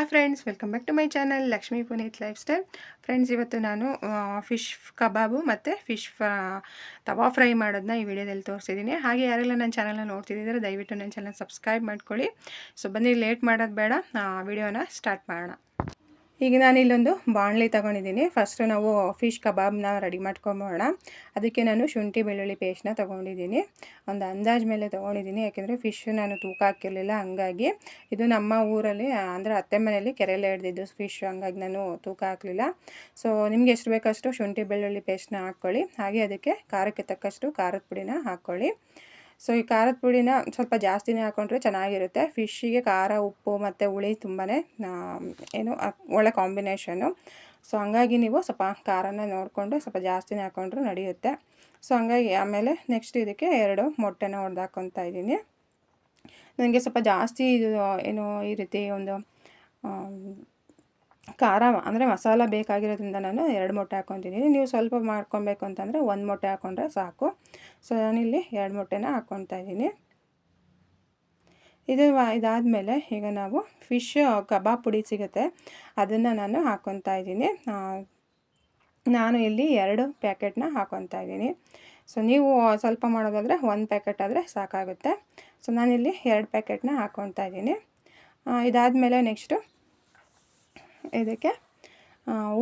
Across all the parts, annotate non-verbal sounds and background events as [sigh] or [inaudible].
Hi friends welcome back to my channel Lakshmi Puneeth life style friends ಇವತ್ತು ನಾನು fish ಕಬಾಬು ಮತ್ತು fish ತವಾ ಫ್ರೈ ಮಾಡೋದನ್ನ ಈ ವಿಡಿಯೋದಲ್ಲಿ ತೋರಿಸಿದ್ದೀನಿ. ಹಾಗೆ ಯಾರೆಲ್ಲ ನನ್ನ ಚಾನಲ್ನ ನೋಡ್ತಿದ್ದಾರೆ, ದಯವಿಟ್ಟು ನನ್ನ ಚಾನಲ್ ಸಬ್ಸ್ಕ್ರೈಬ್ ಮಾಡ್ಕೊಳ್ಳಿ. ಸೊ ಬನ್ನಿ ಲೇಟ್ ಮಾಡೋದು ಬೇಡ ವಿಡಿಯೋನ ಸ್ಟಾರ್ಟ್ ಮಾಡೋಣ. ಈಗ ನಾನು ಇಲ್ಲೊಂದು ಬಾಣಲೆ ತಗೊಂಡಿದ್ದೀನಿ. ಫಸ್ಟು ನಾವು ಫಿಶ್ ಕಬಾಬ್ನ ರೆಡಿ ಮಾಡ್ಕೊಂಬೋಣ ಅದಕ್ಕೆ ನಾನು ಶುಂಠಿ ಬೆಳ್ಳುಳ್ಳಿ ಪೇಸ್ಟ್ನ ತೊಗೊಂಡಿದ್ದೀನಿ. ಒಂದು ಅಂದಾಜು ಮೇಲೆ ತೊಗೊಂಡಿದ್ದೀನಿ. ಯಾಕೆಂದರೆ ಫಿಶ್ ನಾನು ತೂಕ ಹಾಕಿರಲಿಲ್ಲ, ಹಂಗಾಗಿ ಇದು ನಮ್ಮ ಊರಲ್ಲಿ, ಅಂದರೆ ಅತ್ತೆ ಮನೆಯಲ್ಲಿ ಕೆರೆಯಲ್ಲೇ ಹಿಡ್ದಿದ್ದು ಫಿಶ್ ಹಂಗಾಗಿ ನಾನು ತೂಕ ಹಾಕಲಿಲ್ಲ. ಸೊ ನಿಮ್ಗೆ ಎಷ್ಟು ಬೇಕಷ್ಟು ಶುಂಠಿ ಬೆಳ್ಳುಳ್ಳಿ ಪೇಸ್ಟ್ನ ಹಾಕ್ಕೊಳ್ಳಿ. ಹಾಗೆ ಅದಕ್ಕೆ ಖಾರಕ್ಕೆ ತಕ್ಕಷ್ಟು ಖಾರದ ಪುಡಿನ ಹಾಕ್ಕೊಳ್ಳಿ. ಸೊ ಈ ಖಾರದ ಪುಡಿನ ಸ್ವಲ್ಪ ಜಾಸ್ತಿನೇ ಹಾಕೊಂಡ್ರೆ ಚೆನ್ನಾಗಿರುತ್ತೆ. ಫಿಶ್ಶಿಗೆ ಖಾರ, ಉಪ್ಪು ಮತ್ತು ಹುಳಿ ತುಂಬಾ ಏನು ಒಳ್ಳೆ ಕಾಂಬಿನೇಷನ್ನು. ಸೊ ಹಂಗಾಗಿ ನೀವು ಸ್ವಲ್ಪ ಖಾರನ ನೋಡಿಕೊಂಡು ಸ್ವಲ್ಪ ಜಾಸ್ತಿನೇ ಹಾಕೊಂಡ್ರೆ ನಡೆಯುತ್ತೆ. ಸೊ ಹಂಗಾಗಿ ಆಮೇಲೆ ನೆಕ್ಸ್ಟ್ ಇದಕ್ಕೆ ಎರಡು ಮೊಟ್ಟೆನ ಹೊಡೆದು ಹಾಕ್ಕೊತಾ ಇದ್ದೀನಿ. ನನಗೆ ಸ್ವಲ್ಪ ಜಾಸ್ತಿ ಇದು ಏನು ಈ ರೀತಿ ಒಂದು ಖಾರ ಅಂದರೆ ಮಸಾಲ ಬೇಕಾಗಿರೋದ್ರಿಂದ ನಾನು ಎರಡು ಮೊಟ್ಟೆ ಹಾಕ್ಕೊತಿದ್ದೀನಿ ನೀವು ಸ್ವಲ್ಪ ಮಾಡ್ಕೊಬೇಕು ಅಂತಂದರೆ ಒಂದು ಮೊಟ್ಟೆ ಹಾಕ್ಕೊಂಡ್ರೆ ಸಾಕು. ಸೊ ನಾನಿಲ್ಲಿ ಎರಡು ಮೊಟ್ಟೆನ ಹಾಕ್ಕೊತಾ ಇದ್ದೀನಿ. ಇದು ಇದಾದಮೇಲೆ ಈಗ ನಾವು ಫಿಶ್ ಕಬಾಬ್ ಪುಡಿ ಸಿಗುತ್ತೆ. ಅದನ್ನು ನಾನು ಹಾಕ್ಕೊತಾ ಇದ್ದೀನಿ. ನಾನು ಇಲ್ಲಿ ಎರಡು ಪ್ಯಾಕೆಟ್ನ ಹಾಕ್ಕೊತಾ ಇದ್ದೀನಿ. ಸೊ ನೀವು ಸ್ವಲ್ಪ ಮಾಡೋದಾದರೆ ಒಂದು ಪ್ಯಾಕೆಟ್ ಆದರೆ ಸಾಕಾಗುತ್ತೆ. ಸೊ ನಾನಿಲ್ಲಿ ಎರಡು ಪ್ಯಾಕೆಟ್ನ ಹಾಕ್ಕೊತಾ ಇದ್ದೀನಿ. ಇದಾದಮೇಲೆ ನೆಕ್ಸ್ಟು ಇದಕ್ಕೆ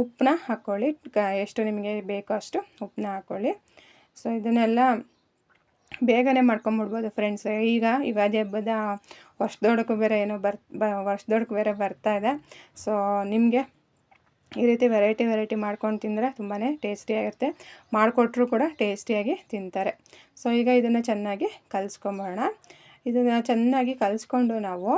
ಉಪ್ಪನ್ನ ಹಾಕ್ಕೊಳ್ಳಿ ಎಷ್ಟು ನಿಮಗೆ ಬೇಕೋ ಅಷ್ಟು ಉಪ್ಪನ್ನ ಹಾಕ್ಕೊಳ್ಳಿ ಸೊ ಇದನ್ನೆಲ್ಲ ಬೇಗನೆ ಮಾಡ್ಕೊಂಬಿಡ್ಬೋದು ಫ್ರೆಂಡ್ಸ್ ಈಗ ಯುಗಾದಿ ಹಬ್ಬದ ವರ್ಷದೊಡಕ್ಕೂ ಬೇರೆ ಏನೋ ಬರ್, ಬ ವರ್ಷದೊಡಕು ಬೇರೆ ಬರ್ತಾ ಇದೆ. ಸೊ ನಿಮಗೆ ಈ ರೀತಿ ವೆರೈಟಿ ವೆರೈಟಿ ಮಾಡ್ಕೊಂಡು ತಿಂದರೆ ತುಂಬಾ ಟೇಸ್ಟಿಯಾಗಿರುತ್ತೆ ಮಾಡಿಕೊಟ್ರೂ ಕೂಡ ಟೇಸ್ಟಿಯಾಗಿ ತಿಂತಾರೆ. ಸೊ ಈಗ ಇದನ್ನು ಚೆನ್ನಾಗಿ ಕಲಿಸ್ಕೊಂಬೋಣ ಇದನ್ನು ಚೆನ್ನಾಗಿ ಕಲಿಸ್ಕೊಂಡು ನಾವು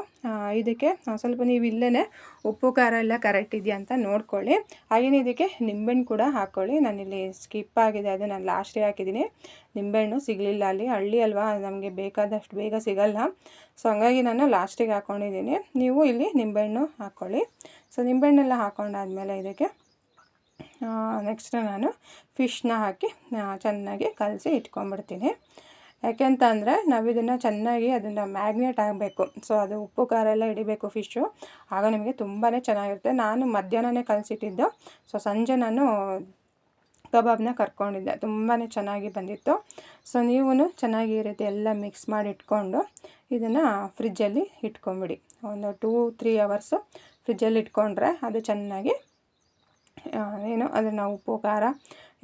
ಇದಕ್ಕೆ ಸ್ವಲ್ಪ ನೀವು ಇಲ್ಲೇ ಉಪ್ಪು, ಖಾರ ಎಲ್ಲ ಕರೆಕ್ಟ್ ಇದೆಯಾ ಅಂತ ನೋಡ್ಕೊಳ್ಳಿ. ಹಾಗೆಯೇ ಇದಕ್ಕೆ ನಿಂಬೆಹಣ್ಣು ಕೂಡ ಹಾಕ್ಕೊಳ್ಳಿ ನಾನಿಲ್ಲಿ ಸ್ಕಿಪ್ ಆಗಿದೆ, ಅದು ನಾನು ಲಾಸ್ಟಿಗೆ ಹಾಕಿದ್ದೀನಿ. ನಿಂಬೆಹಣ್ಣು ಸಿಗಲಿಲ್ಲ ಅಲ್ಲಿ. ಹಳ್ಳಿ ಅಲ್ವಾ, ನಮಗೆ ಬೇಕಾದಷ್ಟು ಬೇಗ ಸಿಗಲ್ಲ. ಸೊ ಹಂಗಾಗಿ ನಾನು ಲಾಸ್ಟಿಗೆ ಹಾಕ್ಕೊಂಡಿದ್ದೀನಿ ನೀವು ಇಲ್ಲಿ ನಿಂಬೆಹಣ್ಣು ಹಾಕ್ಕೊಳ್ಳಿ ಸೊ ನಿಂಬೆಹಣ್ಣೆಲ್ಲ ಹಾಕ್ಕೊಂಡಾದ್ಮೇಲೆ ಇದಕ್ಕೆ ನೆಕ್ಸ್ಟ್ ನಾನು ಫಿಶ್ನ ಹಾಕಿ ಚೆನ್ನಾಗಿ ಕಲಸಿ ಇಟ್ಕೊಂಡ್ಬಿಡ್ತೀನಿ. ಯಾಕೆಂತ ಅಂದರೆ ನಾವು ಇದನ್ನು ಚೆನ್ನಾಗಿ ಅದನ್ನು ಮ್ಯಾಗ್ನೇಟ್ ಆಗಬೇಕು. ಸೊ ಅದು ಉಪ್ಪು, ಖಾರ ಎಲ್ಲ ಹಿಡಿಬೇಕು ಫಿಶ್ಶು ಆಗ ನಿಮಗೆ ತುಂಬಾ ಚೆನ್ನಾಗಿರುತ್ತೆ. ನಾನು ಮಧ್ಯಾಹ್ನನೇ ಕಲಿಸಿಟ್ಟಿದ್ದು ಸೊ ಸಂಜೆ ನಾನು ಕಬಾಬ್ನ ಕರ್ಕೊಂಡಿದ್ದೆ. ತುಂಬಾ ಚೆನ್ನಾಗಿ ಬಂದಿತ್ತು. ಸೊ ನೀವು ಚೆನ್ನಾಗಿ ಈ ರೀತಿ ಎಲ್ಲ ಮಿಕ್ಸ್ ಮಾಡಿ ಇಟ್ಕೊಂಡು ಇದನ್ನು ಫ್ರಿಜ್ಜಲ್ಲಿ ಇಟ್ಕೊಂಬಿಡಿ. ಒಂದು ಟೂ ತ್ರೀ ಅವರ್ಸು ಫ್ರಿಜ್ಜಲ್ಲಿ ಇಟ್ಕೊಂಡ್ರೆ ಅದು ಚೆನ್ನಾಗಿ ಏನು, ಅದನ್ನು ಉಪ್ಪು, ಖಾರ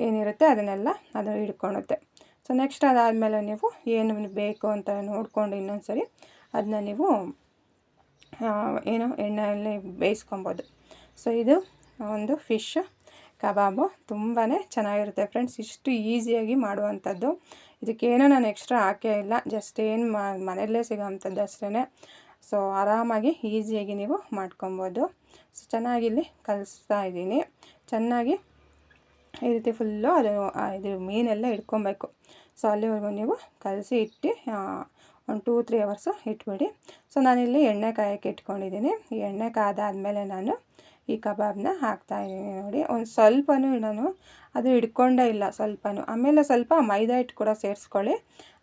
ಏನಿರುತ್ತೆ ಅದನ್ನೆಲ್ಲ ಅದು ಹಿಡ್ಕೊಳುತ್ತೆ. ಸೊ ನೆಕ್ಸ್ಟ್ ಅದಾದಮೇಲೆ ನೀವು ಏನು ಬೇಕು ಅಂತ ನೋಡಿಕೊಂಡು ಇನ್ನೊಂದು ಸರಿ ಅದನ್ನ ನೀವು ಏನು ಎಣ್ಣೆಯಲ್ಲಿ ಬೇಯಿಸ್ಕೊಬೋದು. ಸೊ ಇದು ಒಂದು ಫಿಶ್ ಕಬಾಬು ತುಂಬಾ ಚೆನ್ನಾಗಿರುತ್ತೆ ಫ್ರೆಂಡ್ಸ್ ಇಷ್ಟು ಈಸಿಯಾಗಿ ಮಾಡುವಂಥದ್ದು. ಇದಕ್ಕೇನೂ ನಾನು ಎಕ್ಸ್ಟ್ರಾ ಹಾಕೇ ಇಲ್ಲ. ಜಸ್ಟ್ ಏನು ಮನೆಯಲ್ಲೇ ಸಿಗೋವಂಥದ್ದು ಅಷ್ಟೇ ಸೊ ಆರಾಮಾಗಿ ಈಸಿಯಾಗಿ ನೀವು ಮಾಡ್ಕೊಬೋದು. ಸೊ ಚೆನ್ನಾಗಿಲ್ಲಿ ಕಲಿಸ್ತಾ ಇದ್ದೀನಿ. ಚೆನ್ನಾಗಿ ಈ ರೀತಿ ಫುಲ್ಲು ಅದು ಇದು ಮೀನೆಲ್ಲ ಇಟ್ಕೊಬೇಕು. ಸೊ ಅಲ್ಲಿವರೆಗೂ ನೀವು ಕಲಸಿ ಇಟ್ಟು ಒಂದು ಟೂ ತ್ರೀ ಅವರ್ಸು ಇಟ್ಬಿಡಿ. ಸೊ ನಾನಿಲ್ಲಿ ಎಣ್ಣೆ ಕಾಯಕ್ಕೆ ಇಟ್ಕೊಂಡಿದ್ದೀನಿ ಈ ಎಣ್ಣೆ ಕಾದಾದಮೇಲೆ ನಾನು ಈ ಕಬಾಬ್ನ ಹಾಕ್ತಾಯಿದ್ದೀನಿ ನೋಡಿ. ಒಂದು ಸ್ವಲ್ಪನೂ ನಾನು ಅದು ಹಿಡ್ಕೊಂಡೇ ಇಲ್ಲ, ಸ್ವಲ್ಪನೂ. ಆಮೇಲೆ ಸ್ವಲ್ಪ ಮೈದಾ ಹಿಟ್ಟು ಕೂಡ ಸೇರಿಸ್ಕೊಳ್ಳಿ.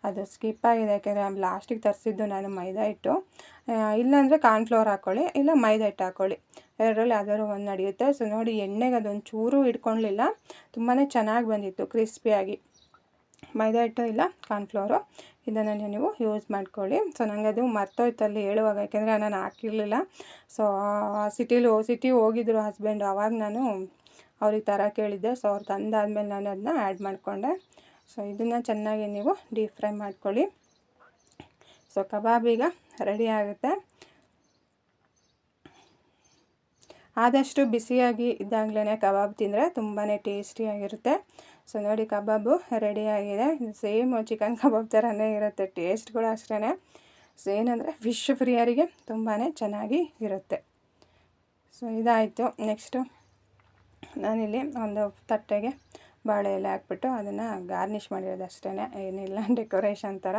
ಅದು ಸ್ಕಿಪ್ ಆಗಿದೆ, ಯಾಕೆಂದರೆ ಲಾಸ್ಟಿಗೆ ತರಿಸಿದ್ದು ನಾನು ಮೈದಾ ಹಿಟ್ಟು. ಇಲ್ಲಾಂದರೆ ಕಾರ್ನ್ಫ್ಲೋರ್ ಹಾಕ್ಕೊಳ್ಳಿ ಇಲ್ಲ ಮೈದಾ ಹಿಟ್ಟು ಹಾಕ್ಕೊಳ್ಳಿ ಎರಡರಲ್ಲಿ ಯಾವ್ದಾದ್ರು ಒಂದು ನಡೆಯುತ್ತೆ ಸೊ ನೋಡಿ ಎಣ್ಣೆಗೆ ಅದೊಂದು ಚೂರು ಇಟ್ಕೊಳ್ಲಿಲ್ಲ ತುಂಬಾ ಚೆನ್ನಾಗಿ ಬಂದಿತ್ತು, ಕ್ರಿಸ್ಪಿಯಾಗಿ. ಮೈದಾ ಹಿಟ್ಟು ಇಲ್ಲ ಕಾರ್ನ್ಫ್ಲವರು ಇದನ್ನು ನೀವು ಯೂಸ್ ಮಾಡ್ಕೊಳ್ಳಿ. ಸೊ ನನಗೆ ಅದು ಮರ್ತೋಯ್ತಲ್ಲಿ ಹೇಳುವಾಗ, ಯಾಕೆಂದರೆ ನಾನು ಹಾಕಿರಲಿಲ್ಲ. ಸೊ ಸಿಟಿಲಿ, ಸಿಟಿ ಹೋಗಿದ್ರು ಹಸ್ಬೆಂಡು ಅವಾಗ ನಾನು ಅವ್ರಿಗೆ ಥರ ಕೇಳಿದ್ದೆ. ಸೊ ಅವ್ರು ತಂದಾದ್ಮೇಲೆ ನಾನು ಅದನ್ನ ಆ್ಯಡ್ ಮಾಡಿಕೊಂಡೆ. ಸೊ ಇದನ್ನು ಚೆನ್ನಾಗಿ ನೀವು ಡೀಪ್ ಫ್ರೈ ಮಾಡ್ಕೊಳ್ಳಿ. ಸೊ ಕಬಾಬ್ ಈಗ ರೆಡಿ ಆಗುತ್ತೆ. ಆದಷ್ಟು ಬಿಸಿಯಾಗಿ ಇದ್ದಾಗಲೇ ಕಬಾಬ್ ತಿಂದರೆ ತುಂಬಾ ಟೇಸ್ಟಿಯಾಗಿರುತ್ತೆ. ಸೊ ನೋಡಿ ಕಬಾಬು ರೆಡಿಯಾಗಿದೆ. ಸೇಮ್ ಚಿಕನ್ ಕಬಾಬ್ ಥರನೇ ಇರುತ್ತೆ, ಟೇಸ್ಟ್ ಕೂಡ ಅಷ್ಟೇ ಸೊ ಏನಂದರೆ ಫಿಶ್ ಫ್ರಿಯರಿಗೆ ತುಂಬಾ ಚೆನ್ನಾಗಿ ಇರುತ್ತೆ. ಸೊ ಇದಾಯಿತು. ನೆಕ್ಸ್ಟು ನಾನಿಲ್ಲಿ ಒಂದು ತಟ್ಟೆಗೆ ಬಾಳೆ ಎಲೆ ಹಾಕ್ಬಿಟ್ಟು ಅದನ್ನು ಗಾರ್ನಿಷ್ ಮಾಡಿರೋದು ಅಷ್ಟೇ ಏನಿಲ್ಲ, ಡೆಕೋರೇಷನ್ ಥರ.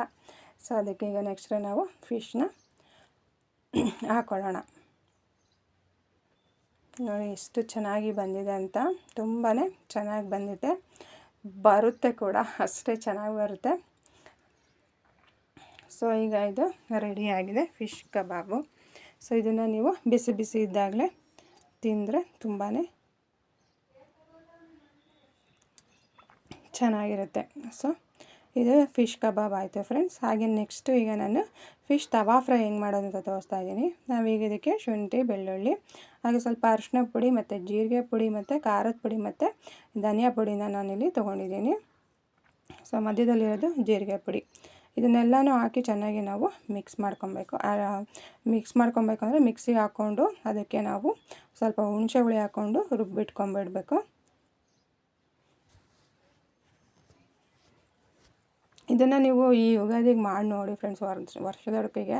ಸೊ ಅದಕ್ಕೆ ಈಗ ನೆಕ್ಸ್ಟ್ ನಾವು ಫಿಶ್ನ ಹಾಕ್ಕೊಳ್ಳೋಣ ನೋಡಿ ಎಷ್ಟು ಚೆನ್ನಾಗಿ ಬಂದಿದೆ ಅಂತ ತುಂಬಾ ಚೆನ್ನಾಗಿ ಬಂದಿದೆ. ಬರುತ್ತೆ ಕೂಡ, ಅಷ್ಟೇ ಚೆನ್ನಾಗಿ ಬರುತ್ತೆ. ಸೊ ಈಗ ಇದು ರೆಡಿಯಾಗಿದೆ ಫಿಶ್ ಕಬಾಬು ಸೊ ಇದನ್ನು ನೀವು ಬಿಸಿ ಬಿಸಿ ಇದ್ದಾಗಲೇ ತಿಂದರೆ ತುಂಬಾ ಚೆನ್ನಾಗಿರುತ್ತೆ. ಸೊ ಇದು ಫಿಶ್ ಕಬಾಬ್ ಆಯಿತು ಫ್ರೆಂಡ್ಸ್ ಹಾಗೆ ನೆಕ್ಸ್ಟು ಈಗ ನಾನು ಫಿಶ್ ತವಾ ಫ್ರೈ ಹೆಂಗೆ ಮಾಡೋದು ಅಂತ ತೋರಿಸ್ತಾ ಇದ್ದೀನಿ. ನಾವೀಗ ಇದಕ್ಕೆ ಶುಂಠಿ, ಬೆಳ್ಳುಳ್ಳಿ, ಹಾಗೆ ಸ್ವಲ್ಪ ಅರಿಶಿನ ಪುಡಿ ಮತ್ತು ಜೀರಿಗೆ ಪುಡಿ ಮತ್ತು ಖಾರದ ಪುಡಿ ಮತ್ತು ಧನಿಯಾ ಪುಡಿನ ನಾನಿಲ್ಲಿ ತೊಗೊಂಡಿದ್ದೀನಿ. ಸೊ ಮಧ್ಯದಲ್ಲಿರೋದು ಜೀರಿಗೆ ಪುಡಿ. ಇದನ್ನೆಲ್ಲನೂ ಹಾಕಿ ಚೆನ್ನಾಗಿ ನಾವು ಮಿಕ್ಸ್ ಮಾಡ್ಕೊಬೇಕು. ಮಿಕ್ಸ್ ಮಾಡ್ಕೊಬೇಕಂದ್ರೆ ಮಿಕ್ಸಿಗೆ ಹಾಕ್ಕೊಂಡು ಅದಕ್ಕೆ ನಾವು ಸ್ವಲ್ಪ ಹುಣಸೆ ಹುಳಿ ಹಾಕ್ಕೊಂಡು ರುಬ್ಬಿಟ್ಕೊಂಬಿಡ್ಬೇಕು. ಇದನ್ನು ನೀವು ಈ ಯುಗಾದಿಗೆ ಮಾಡಿ ನೋಡಿ ಫ್ರೆಂಡ್ಸ್ ವರ್ಷ ಅಡುಗೆಗೆ.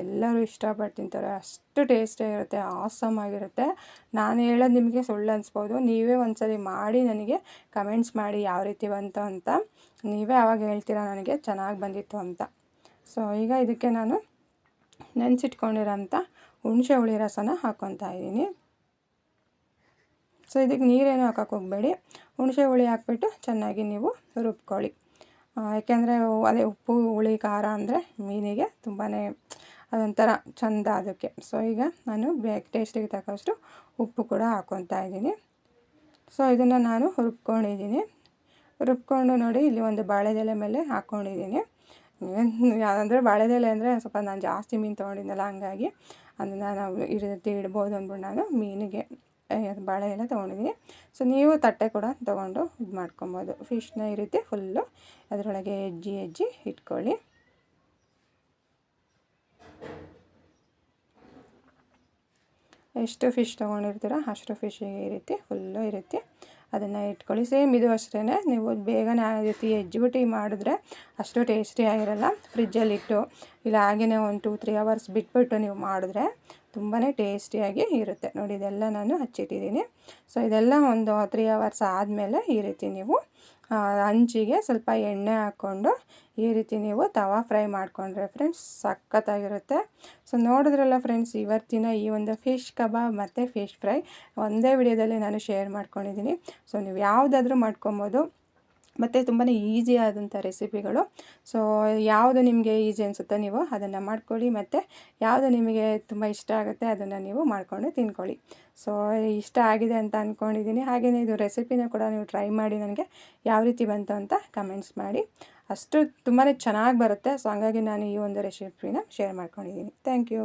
ಎಲ್ಲರೂ ಇಷ್ಟಪಟ್ಟು ತಿಂತಾರೆ. ಅಷ್ಟು ಟೇಸ್ಟಿಯಾಗಿರುತ್ತೆ ಆಸಮ್ ಆಗಿರುತ್ತೆ. ನಾನು ಹೇಳೋದು ನಿಮಗೆ ಸುಳ್ಳು ಅನಿಸ್ಬೋದು. ನೀವೇ ಒಂದ್ಸರಿ ಮಾಡಿ ನನಗೆ ಕಮೆಂಟ್ಸ್ ಮಾಡಿ ಯಾವ ರೀತಿ ಬಂತು ಅಂತ. ನೀವೇ ಆವಾಗ ಹೇಳ್ತೀರಾ ನನಗೆ, ಚೆನ್ನಾಗಿ ಬಂದಿತ್ತು ಅಂತ. ಸೊ ಈಗ ಇದಕ್ಕೆ ನಾನು ನೆನೆಸಿಟ್ಕೊಂಡಿರೋಂಥ ಹುಣಸೆ ಹುಳಿ ರಸನ ಹಾಕ್ಕೊತಾ ಇದ್ದೀನಿ. ಸೊ ಇದಕ್ಕೆ ನೀರೇನು ಹಾಕೋಕೆ ಹೋಗಬೇಡಿ. ಹುಣಸೆ ಹುಳಿ ಹಾಕ್ಬಿಟ್ಟು ಚೆನ್ನಾಗಿ ನೀವು ರುಬ್ಕೊಳ್ಳಿ. ಯಾಕೆಂದರೆ ಅದೇ ಉಪ್ಪು, ಹುಳಿ, ಖಾರ ಅಂದರೆ ಮೀನಿಗೆ ತುಂಬಾ ಅದೊಂಥರ ಚೆಂದ ಅದಕ್ಕೆ. ಸೊ ಈಗ ನಾನು ಬೇಕ್ ಟೇಸ್ಟಿಗೆ ತಕ್ಕಷ್ಟು ಉಪ್ಪು ಕೂಡ ಹಾಕ್ಕೊತಾ ಇದ್ದೀನಿ. ಸೊ ಇದನ್ನು ನಾನು ರುಬ್ಕೊಂಡಿದ್ದೀನಿ. ರುಬ್ಕೊಂಡು ನೋಡಿ ಇಲ್ಲಿ ಒಂದು ಬಾಳೆದೆಲೆ ಮೇಲೆ ಹಾಕ್ಕೊಂಡಿದ್ದೀನಿ ಅಂದರೆ [laughs] ಬಾಳೆದೆಲೆ ಅಂದರೆ ಸ್ವಲ್ಪ ನಾನು ಜಾಸ್ತಿ ಮೀನು ತೊಗೊಂಡಿದ್ದಲ್ಲ ಹಂಗಾಗಿ ಅದನ್ನು ನಾವು ಈ ಇಡ್ಬೋದು ಅಂದ್ಬಿಟ್ಟು ನಾನು ಮೀನಿಗೆ ಬಾಳೆ ಎಲ್ಲ ತೊಗೊಂಡಿದ್ದೀನಿ. ಸೊ ನೀವು ತಟ್ಟೆ ಕೂಡ ತೊಗೊಂಡು ಇದು ಮಾಡ್ಕೊಬೋದು. ಫಿಶ್ನ ಈ ರೀತಿ ಫುಲ್ಲು ಅದರೊಳಗೆ ಹೆಜ್ಜಿ ಹೆಜ್ಜಿ ಇಟ್ಕೊಳ್ಳಿ. ಎಷ್ಟು ಫಿಶ್ ತೊಗೊಂಡಿರ್ತೀರ ಅಷ್ಟು ಫಿಶ್ ಈ ರೀತಿ ಫುಲ್ಲು ಇರುತ್ತೆ ಅದನ್ನು ಇಟ್ಕೊಳ್ಳಿ. ಸೇಮ್ ಇದು ಅಷ್ಟೇ ನೀವು ಬೇಗನೆ ಆ ರೀತಿ ಎಜ್ಜಿಬಿಟ್ಟು ಮಾಡಿದ್ರೆ ಅಷ್ಟು ಟೇಸ್ಟಿ ಆಗಿರಲ್ಲ. ಫ್ರಿಜ್ಜಲ್ಲಿಟ್ಟು ಇಲ್ಲ ಹಾಗೆಯೇ ಒಂದು ಟೂ ತ್ರೀ ಅವರ್ಸ್ ಬಿಟ್ಬಿಟ್ಟು ನೀವು ಮಾಡಿದ್ರೆ ತುಂಬಾ ಟೇಸ್ಟಿಯಾಗಿ ಇರುತ್ತೆ. ನೋಡಿ, ಇದೆಲ್ಲ ನಾನು ಹಚ್ಚಿಟ್ಟಿದ್ದೀನಿ. ಸೊ ಇದೆಲ್ಲ ಒಂದು ತ್ರೀ ಅವರ್ಸ್ ಆದಮೇಲೆ ಈ ರೀತಿ ನೀವು ಹಂಚಿಗೆ ಸ್ವಲ್ಪ ಎಣ್ಣೆ ಹಾಕ್ಕೊಂಡು ಈ ರೀತಿ ನೀವು ತವಾ ಫ್ರೈ ಮಾಡಿಕೊಂಡ್ರೆ ಫ್ರೆಂಡ್ಸ್ ಸಖತ್ತಾಗಿರುತ್ತೆ. ಸೊ ನೋಡಿದ್ರಲ್ಲ ಫ್ರೆಂಡ್ಸ್ ಇವತ್ತಿನ ಈ ಒಂದು ಫಿಶ್ ಕಬಾಬ್ ಮತ್ತು ಫಿಶ್ ಫ್ರೈ ಒಂದೇ ವಿಡಿಯೋದಲ್ಲಿ ನಾನು ಶೇರ್ ಮಾಡ್ಕೊಂಡಿದ್ದೀನಿ. ಸೊ ನೀವು ಯಾವುದಾದ್ರೂ ಮಾಡ್ಕೊಬೋದು. ಮತ್ತು ತುಂಬಾ ಈಸಿ ಆದಂಥ ರೆಸಿಪಿಗಳು ಸೊ ಯಾವುದು ನಿಮಗೆ ಈಸಿ ಅನಿಸುತ್ತೋ ನೀವು ಅದನ್ನು ಮಾಡ್ಕೊಳ್ಳಿ, ಮತ್ತು ಯಾವುದು ನಿಮಗೆ ತುಂಬ ಇಷ್ಟ ಆಗುತ್ತೆ ಅದನ್ನು ನೀವು ಮಾಡಿಕೊಂಡು ತಿನ್ಕೊಳ್ಳಿ. ಸೊ ಇಷ್ಟ ಆಗಿದೆ ಅಂತ ಅಂದ್ಕೊಂಡಿದ್ದೀನಿ ಹಾಗೆಯೇ ಇದು ರೆಸಿಪಿನ ಕೂಡ ನೀವು ಟ್ರೈ ಮಾಡಿ ನನಗೆ ಯಾವ ರೀತಿ ಬಂತು ಅಂತ ಕಮೆಂಟ್ಸ್ ಮಾಡಿ. ಅಷ್ಟು ತುಂಬಾ ಚೆನ್ನಾಗಿ ಬರುತ್ತೆ. ಸೊ ಹಂಗಾಗಿ ನಾನು ಈ ಒಂದು ರೆಸಿಪಿನ ಶೇರ್ ಮಾಡ್ಕೊಂಡಿದ್ದೀನಿ ಥ್ಯಾಂಕ್ ಯು